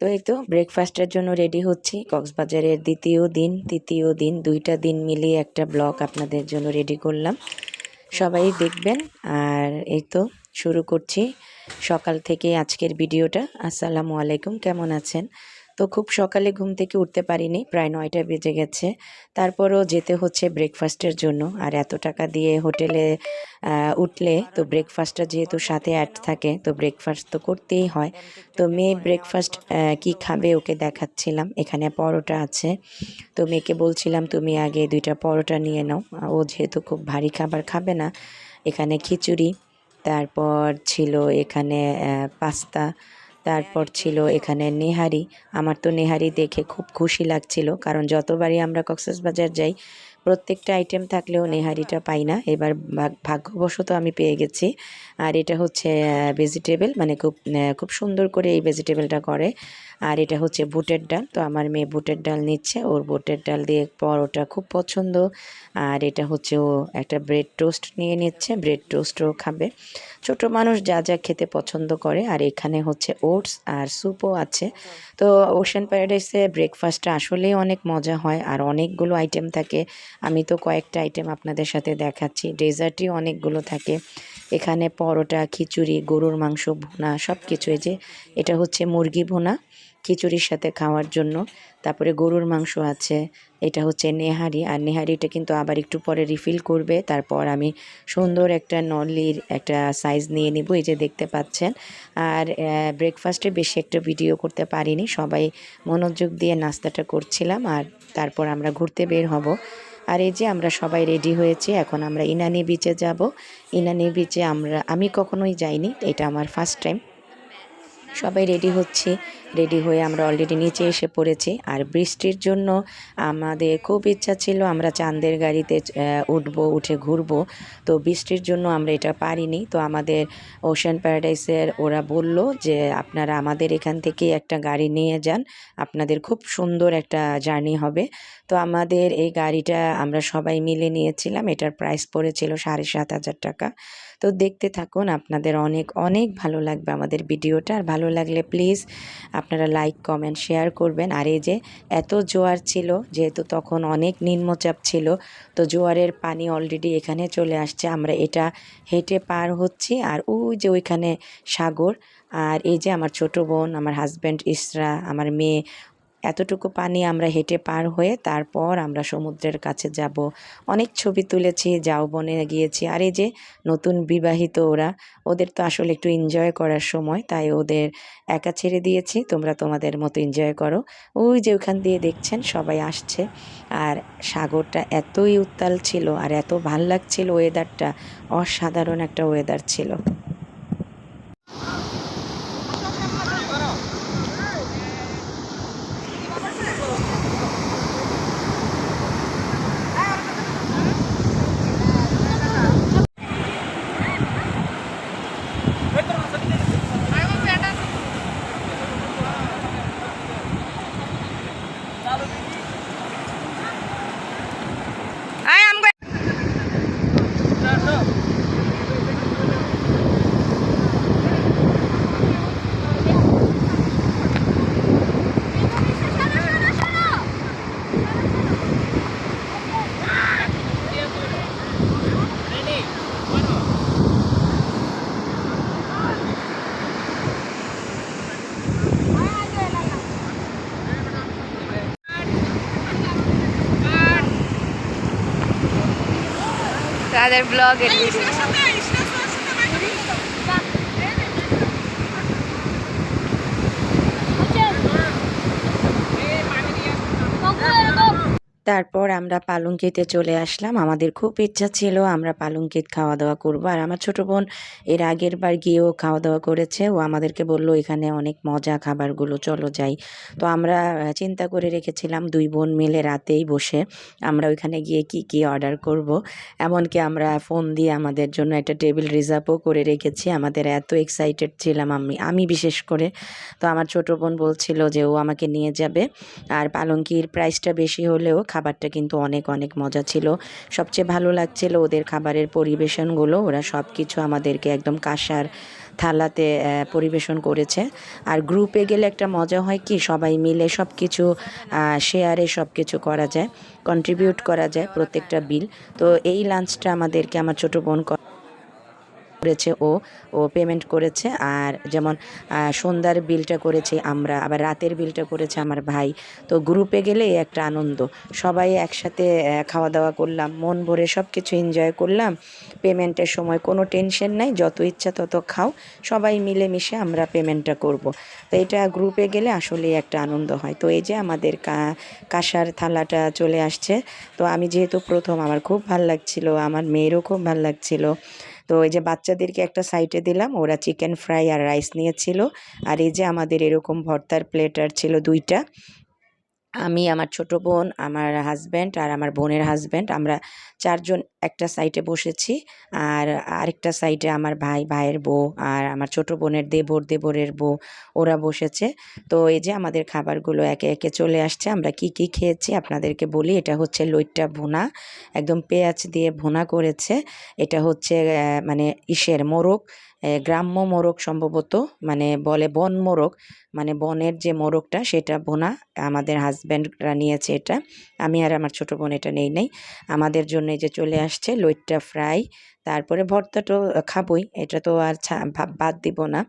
তো এই তো ব্রেকফাস্টের জন্য রেডি হচ্ছি। কক্সবাজারের দ্বিতীয় দিন, তৃতীয় দিন, দুইটা দিন মিলিয়ে একটা ব্লগ আপনাদের জন্য রেডি করলাম। সবাই দেখবেন। আর এই তো শুরু করছি সকাল থেকে আজকের ভিডিওটা আসসালামু আলাইকুম, কেমন আছেন? তো খুব সকালে ঘুম থেকে উঠতে পারিনি, প্রায় নয়টা বেজে গেছে। তারপরও যেতে হচ্ছে ব্রেকফাস্টের জন্য। আর এত টাকা দিয়ে হোটেলে উঠলে তো ব্রেকফাস্টটা যেহেতু সাথে অ্যাড থাকে, তো ব্রেকফাস্ট তো করতেই হয়। তো মেয়ে ব্রেকফাস্ট কি খাবে ওকে দেখাচ্ছিলাম। এখানে পরোটা আছে। তো মেয়েকে বলছিলাম, তুমি আগে দুইটা পরোটা নিয়ে নাও। ও যেহেতু খুব ভারী খাবার খাবে না, এখানে খিচুড়ি, তারপর ছিল এখানে পাস্তা তারপর ছিল এখানে নেহারি। আমার তো নেহারি দেখে খুব খুশি লাগছিল, কারণ যতবারই আমরা কক্সবাজার যাই প্রত্যেকটা আইটেম থাকলেও নেহারিটা পাই না। এবার ভাগ- ভাগ্যবশত আমি পেয়ে গেছি। আর এটা হচ্ছে ভেজিটেবল মানে খুব খুব সুন্দর করে এই ভেজিটেবলটা করে। আর এটা হচ্ছে বুটের ডাল। তো আমার মেয়ে বুটের ডাল নিচ্ছে। ওর বুটের ডাল দিয়ে পরোটা খুব পছন্দ। আর এটা হচ্ছে ও একটা ব্রেড টোস্ট নিয়ে নিচ্ছে। ব্রেড টোস্টও খাবে। ছোট মানুষ যা যা খেতে পছন্দ করে। আর এখানে হচ্ছে ওটস আর স্যুপও আছে। তো ওশান প্যারাডাইসে ব্রেকফাস্টটা আসলেই অনেক মজা হয়। আর অনেকগুলো আইটেম থাকে। আমি তো কয়েকটা আইটেম আপনাদের সাথে দেখাচ্ছি। ডেজার্টই অনেকগুলো থাকে। এখানে পরোটা, খিচুড়ি, গরুর মাংস, ভুনা সব কিছু এই যে, এটা হচ্ছে মুরগি ভুনা খিচুড়ির সাথে খাওয়ার জন্য। তারপরে গরুর মাংস আছে, এটা হচ্ছে নেহারি। আর নেহারিটা কিন্তু আবার একটু পরে রিফিল করবে। তারপর আমি সুন্দর একটা নলির একটা সাইজ নিয়ে নিব, এই যে দেখতে পাচ্ছেন। আর ব্রেকফাস্টে বেশি একটা ভিডিও করতে পারিনি। সবাই মনোযোগ দিয়ে নাস্তাটা করছিলাম। আর তারপর আমরা ঘুরতে বের হব। আর এই যে আমরা সবাই রেডি হয়েছি, এখন আমরা ইনানি বিচে যাব। ইনানি বিচে আমরা, আমি কখনোই যাইনি, এটা আমার ফার্স্ট টাইম সবাই রেডি হচ্ছি। রেডি হয়ে আমরা অলরেডি নিচে এসে পড়েছি। আর বৃষ্টির জন্য আমাদের খুব ইচ্ছা ছিল আমরা চাঁদের গাড়িতে উঠব, উঠে ঘুরবো। তো বৃষ্টির জন্য আমরা এটা পারিনি। তো আমাদের ওশান প্যারাডাইসের ওরা বলল যে, আপনারা আমাদের এখান থেকে একটা গাড়ি নিয়ে যান। আপনাদের খুব সুন্দর একটা জার্নি হবে। তো আমাদের এই গাড়িটা আমরা সবাই মিলে নিয়েছিলাম। এটার প্রাইস পড়েছিল সাড়ে সাত হাজার টাকা। তো দেখতে থাকুন, আপনাদের অনেক অনেক ভালো লাগবে আমাদের ভিডিওটা। আর ভালো লাগলে প্লিজ আপনারা লাইক কমেন্ট শেয়ার করবেন। আর এই যে এত জোয়ার ছিল, যেহেতু তখন অনেক নিম্নচাপ ছিল, তো জোয়ারের পানি অলরেডি এখানে চলে আসছে। আমরা এটা হেঁটে পার হচ্ছি। আর ওই যে ওইখানে সাগর, আর এই যে আমার ছোট বোন, আমার হাজব্যান্ড ইসরা, আমার মেয়ে এতটুকু পানি আমরা হেঁটে পার হয়ে তারপর আমরা সমুদ্রের কাছে যাব। অনেক ছবি তুলেছি, যাও বনে গিয়েছি। আর এই যে নতুন বিবাহিত ওরা, ওদের তো আসলে একটু এনজয় করার সময়, তাই ওদের একা ছেড়ে দিয়েছি। তোমরা তোমাদের মতো এনজয় করো। ওই যে ওখান দিয়ে দেখছেন, সবাই আসছে। আর সাগরটা এতই উত্তাল ছিল আর এত ভালো লাগছিল ওয়েদারটা অসাধারণ একটা ওয়েদার ছিল। another vlog and video. তারপর আমরা পালংকিতে চলে আসলাম। আমাদের খুব ইচ্ছা ছিল আমরা পালংকিত খাওয়া দাওয়া করব। আর আমার ছোটো বোন এর আগের বার গিয়েও খাওয়া দাওয়া করেছে। ও আমাদেরকে বলল, এখানে অনেক মজা খাবারগুলো, চলো যাই। তো আমরা চিন্তা করে রেখেছিলাম দুই বোন মিলে রাতেই বসে আমরা ওইখানে গিয়ে কি কি অর্ডার করব। এমনকি আমরা ফোন দিয়ে আমাদের জন্য একটা টেবিল রিজার্ভও করে রেখেছি। আমাদের এত এক্সাইটেড ছিলাম আমি আমি বিশেষ করে। তো আমার ছোট বোন বলছিল যে, ও আমাকে নিয়ে যাবে। আর পালঙ্কির প্রাইসটা বেশি হলেও খাবারটা কিন্তু অনেক অনেক মজা ছিল। সবচেয়ে ভালো লাগছিল ওদের খাবারের পরিবেশনগুলো। ওরা সব কিছু আমাদেরকে একদম কাঁসার থালাতে পরিবেশন করেছে। আর গ্রুপে গেলে একটা মজা হয় কি? সবাই মিলে সব কিছু শেয়ারে সব কিছু করা যায় কন্ট্রিবিউট করা যায় প্রত্যেকটা বিল তো এই লাঞ্চটা আমাদেরকে, আমার ছোটো বোন করেছে ও ও পেমেন্ট করেছে। আর যেমন সন্ধ্যার বিলটা করেছি আমরা, আবার রাতের বিলটা করেছে আমার ভাই। তো গ্রুপে গেলে একটা আনন্দ। সবাই একসাথে খাওয়া দাওয়া করলাম, মন ভরে সব কিছু এনজয় করলাম পেমেন্টের সময় কোনো টেনশন নাই, যত ইচ্ছা তত খাও। সবাই মিলেমিশে আমরা পেমেন্টটা করব। তো এটা গ্রুপে গেলে আসলে একটা আনন্দ হয়। তো এই যে আমাদের কাঁসার থালাটা চলে আসছে। তো আমি যেহেতু প্রথম, আমার খুব ভালো লাগছিল, আমার মেয়েরও খুব ভালো লাগছিল। তো এই যে বাচ্চাদেরকে একটা সাইটে দিলাম, ওরা চিকেন ফ্রাই আর রাইস নিয়েছিল। আর এই যে আমাদের এরকম ভর্তার প্লেটার ছিল দুইটা। আমি, আমার ছোট বোন, আমার হাজব্যান্ড আর আমার বোনের হাজব্যান্ড আমরা চারজন একটা সাইডে বসেছি। আর আরেকটা সাইডে আমার ভাই, ভাইয়ের বউ আর আমার ছোট বোনের দেবর, দেবরের বউ, ওরা বসেছে। তো এই যে আমাদের খাবারগুলো একে একে চলে আসছে, আমরা কি কি খেয়েছি আপনাদেরকে বলি। এটা হচ্ছে লইট্টা ভুনা, একদম পেঁয়াজ দিয়ে ভুনা করেছে। এটা হচ্ছে মানে ইসের মোরগ গ্রাম্য মোরগ সম্ভবত মানে বলে বন মোরগ। মানে বনের যে মোরগটা, সেটা বোনা। আমাদের হাজব্যান্ডরা নিয়েছে এটা। আমি আর আমার ছোট বোন এটা নেই নাই। আমাদের জন্য যে চলে আসছে লইট্টা ফ্রাই, তারপরে ভর্তা তো খাবই। এটা তো আর বাদ দিব না।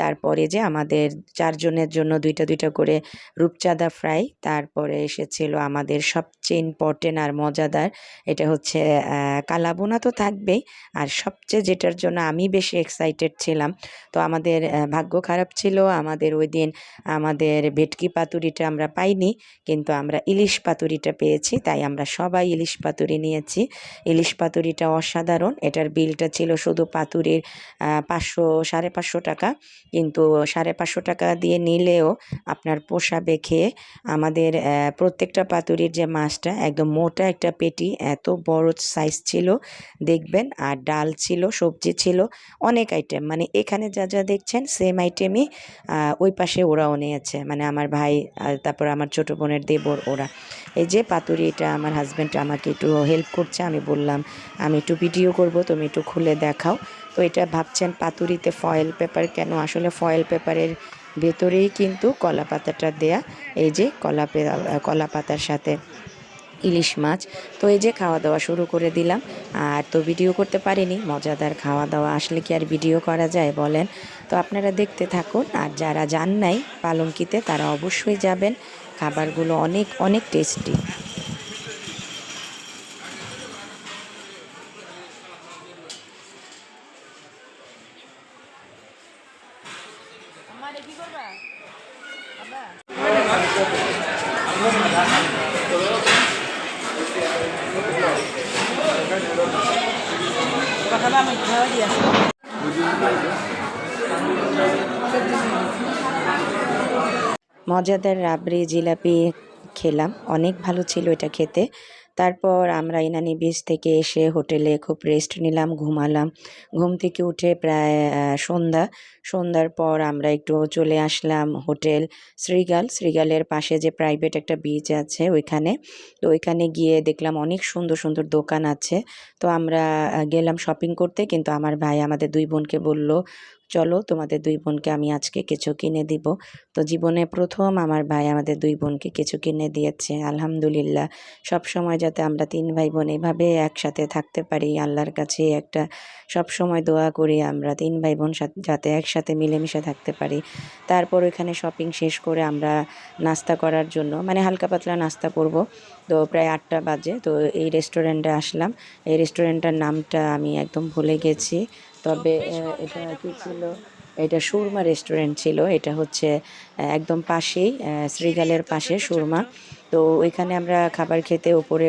তারপরে যে আমাদের চারজনের জন্য দুইটা দুইটা করে রূপচাঁদা ফ্রাই, তারপরে এসেছিল আমাদের সবচেয়ে ইম্পর্টেন্ট আর মজাদার, এটা হচ্ছে কালাবোনা তো থাকবেই। আর সবচেয়ে যেটার জন্য আমি বেশি এক্সাইটেড ছিলাম, তো আমাদের ভাগ্য খারাপ ছিল। আমাদের ওই দিন আমাদের ভেটকি পাতুরিটা আমরা পাইনি, কিন্তু আমরা ইলিশ পাতুরিটা পেয়েছি, তাই আমরা সবাই ইলিশ পাতুরি নিয়েছি। ইলিশ পাতুরিটা অসাধারণ, এটার বিলটা ছিল শুধু পাতুরির পাঁচশো, সাড়ে পাঁচশো টাকা, কিন্তু সাড়ে পাঁচশো টাকা দিয়ে নিলেও আপনার পোষাবে খেয়ে আমাদের প্রত্যেকটা পাতুরির যে মাছটা একদম মোটা একটা পেটি, এত বড় সাইজ ছিল, দেখবেন, আর ডাল ছিল, সবজি ছিল, অনেক আইটেম মানে এখানে যা যা দেখছেন সেম আইটেমই ওই পাশে ওরাও নিয়েছে। মানে আমার ভাই আর তারপর আমার ছোট বোনের দেবর ওরা। এই যে পাতুরি, এটা আমার হাজব্যান্ড আমাকে একটু হেল্প করছে। আমি বললাম, আমি একটু ভিডিও করব, তুমি একটু খুলে দেখাও। তো এটা ভাবছেন পাতুরিতে ফয়েল পেপার কেন? আসলে ফয়েল পেপারের ভেতরেই কিন্তু কলা পাতাটা দেয়া। এই যে কলা কলা পাতার সাথে ইলিশ মাছ। তো এই যে খাওয়া দাওয়া শুরু করে দিলাম। আর তো ভিডিও করতে পারিনি, মজাদার খাওয়া দাওয়া আসলে কি আর ভিডিও করা যায় বলেন? তো আপনারা দেখতে থাকুন, আর যারা যান নাই পালঙ্কিতে তারা অবশ্যই যাবেন। খাবারগুলো অনেক অনেক টেস্টি মজাদার রাবড়ি জিলাপি খেলাম, অনেক ভালো ছিল এটা খেতে। তারপর আমরা ইনানি বিচ থেকে এসে হোটেলে খুব রেস্ট নিলাম, ঘুমালাম। ঘুম থেকে উঠে প্রায় সন্ধ্যা। সন্ধ্যার পর আমরা একটু চলে আসলাম হোটেল শ্রীগাল। শ্রীগালের পাশে যে প্রাইভেট একটা বিচ আছে ওইখানে। তো ওইখানে গিয়ে দেখলাম অনেক সুন্দর সুন্দর দোকান আছে। তো আমরা গেলাম শপিং করতে কিন্তু আমার ভাই আমাদের দুই বোনকে বলল, চলো তোমাদের দুই বোনকে আমি আজকে কিছু কিনে দিব। তো জীবনে প্রথম আমার ভাই আমাদের দুই বোনকে কিছু কিনে দিয়েছে, আলহামদুলিল্লাহ। সব সময় যাতে আমরা তিন ভাই বোন এভাবে একসাথে থাকতে পারি, আল্লাহর কাছে একটা সব সময় দোয়া করি আমরা তিন ভাই বোন সাথে- যাতে একসাথে মিলেমিশে থাকতে পারি। তারপর ওইখানে শপিং শেষ করে আমরা নাস্তা করার জন্য মানে হালকা পাতলা নাস্তা করব। তো প্রায় আটটা বাজে তো এই রেস্টুরেন্টে আসলাম। এই রেস্টুরেন্টটার নামটা আমি একদম ভুলে গেছি। তবে এটা কি ছিল? এটা সুরমা রেস্টুরেন্ট ছিল, এটা হচ্ছে একদম পাশেই শ্রীগালের পাশে সুরমা। তো ওইখানে আমরা খাবার খেতে ওপরে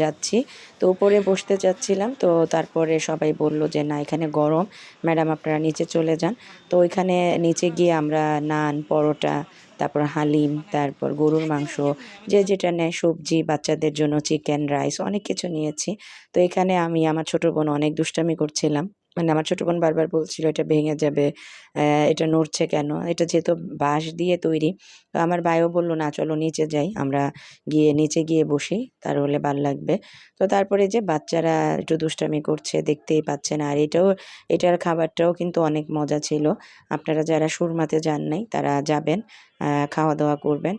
যাচ্ছি। তো উপরে বসতে যাচ্ছিলাম তো তারপরে সবাই বলল যে, না, এখানে গরম। ম্যাডাম, আপনারা নিচে চলে যান। তো ওইখানে নিচে গিয়ে আমরা নান, পরোটা, তারপর হালিম, তারপর গরুর মাংস, যে যেটা নেয়, সবজি, বাচ্চাদের জন্য চিকেন, রাইস, অনেক কিছু নিয়েছি। তো এখানে আমি, আমার ছোট বোন, অনেক দুষ্টামি করছিলাম। মানে আমার ছোটো বোন বারবার বলছিল, এটা ভেঙে যাবে এটা নড়ছে কেন? এটা যেহেতু বাঁশ দিয়ে তৈরি, তো আমার ভাইও বলল, না, চলো নিচে যাই, আমরা গিয়ে নিচে গিয়ে বসি তার হলে ভালো লাগবে। তো তারপরে যে বাচ্চারা একটু দুষ্টামি করছে, দেখতেই পাচ্ছেন আর এটাও, এটার খাবারটাও কিন্তু অনেক মজা ছিল। আপনারা যারা সুরমাতে যান নাই, তারা যাবেন খাওয়া দাওয়া করবেন।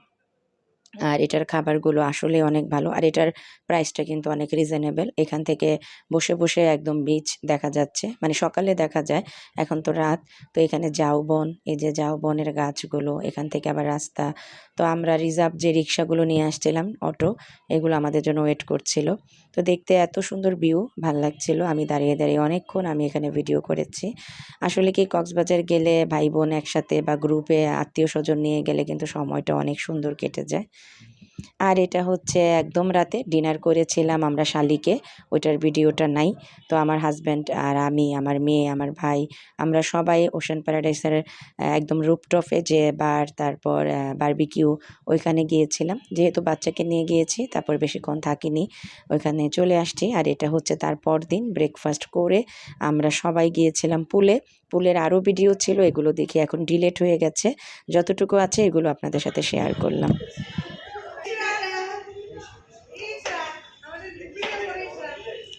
আর এটার খাবারগুলো আসলে অনেক ভালো। আর এটার প্রাইসটা কিন্তু অনেক রিজনেবল এখান থেকে বসে বসে একদম বিচ দেখা যাচ্ছে। মানে সকালে দেখা যায়, এখন তো রাত। তো এখানে ঝাউবন এই যে ঝাউবনের গাছগুলো, এখান থেকে আবার রাস্তা। তো আমরা রিজার্ভ যে রিক্সাগুলো নিয়ে আসছিলাম অটো এগুলো আমাদের জন্য ওয়েট করছিল। তো দেখতে এত সুন্দর ভিউ ভালো লাগছিল। আমি দাঁড়িয়ে দাঁড়িয়ে অনেকক্ষণ আমি এখানে ভিডিও করেছি। আসলে কি কক্সবাজার গেলে ভাই বোন একসাথে বা গ্রুপে আত্মীয় স্বজন নিয়ে গেলে কিন্তু সময়টা অনেক সুন্দর কেটে যায়। আর এটা হচ্ছে একদম রাতে ডিনার করেছিলাম আমরা শালিকে, ওইটার ভিডিওটা নাই। তো আমার হাজব্যান্ড আর আমি, আমার মেয়ে, আমার ভাই, আমরা সবাই ওশান প্যারাডাইসের একদম রুপটপে যে বার, তারপর বারবিকিউ ওইখানে গিয়েছিলাম। যেহেতু বাচ্চাকে নিয়ে গিয়েছি, তারপর বেশিক্ষণ থাকিনি, ওইখানে চলে আসছি। আর এটা হচ্ছে তারপর দিন ব্রেকফাস্ট করে আমরা সবাই গিয়েছিলাম পুলে। পুলের আরও ভিডিও ছিল, এগুলো দেখি এখন ডিলেট হয়ে গেছে। যতটুকু আছে, এগুলো আপনাদের সাথে শেয়ার করলাম।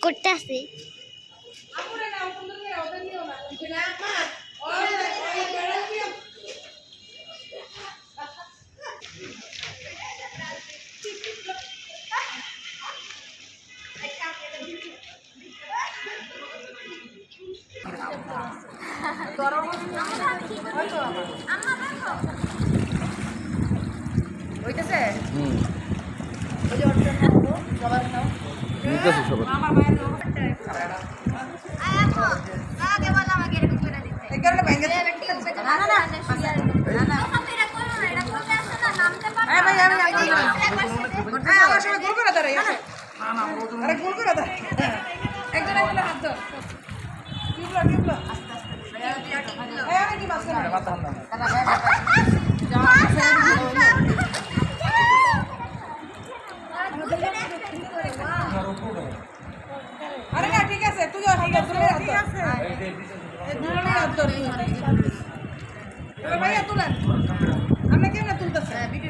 করতে আসি নিতেছি সবাই। আরে না ঠিক আছে তুই হাত ধর তুই ঠিক আছে দুজনেই হাত ধর এবার ভাইয়া তুলেন আমরা কেন তুলতেছে ভিডিও ভিডিও ভিডিও নিচে একটা হাত ধর বড় হাত ধর ক্যামেরা আরে পাশে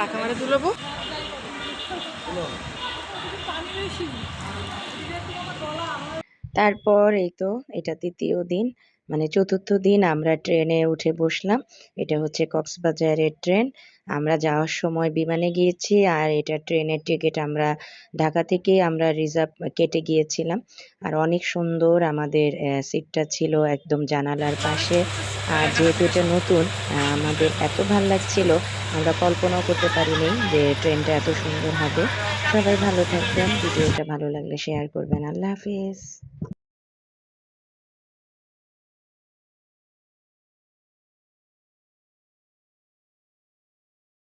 ঢাকা মারে তুলবো। তারপর এই তো, এটা তৃতীয় দিন মানে চতুর্থ দিন আমরা ট্রেনে উঠে বসলাম। এটা হচ্ছে কক্সবাজারের ট্রেন। আমরা যাওয়ার সময় বিমানে গিয়েছি আর এটা ট্রেনের টিকিট আমরা ঢাকা থেকে আমরা রিজার্ভ কেটে গিয়েছিলাম। আর অনেক সুন্দর আমাদের সিটটা ছিল একদম জানালার পাশে। আর যেহেতু এটা নতুন আমাদের এত ভালো লাগছিল, আমরা কল্পনাও করতে পারিনি যে ট্রেনটা এত সুন্দর হবে। সবাই ভালো থাকবেন, ভিডিওটা ভালো লাগলে শেয়ার করবেন। আল্লাহ হাফিজ।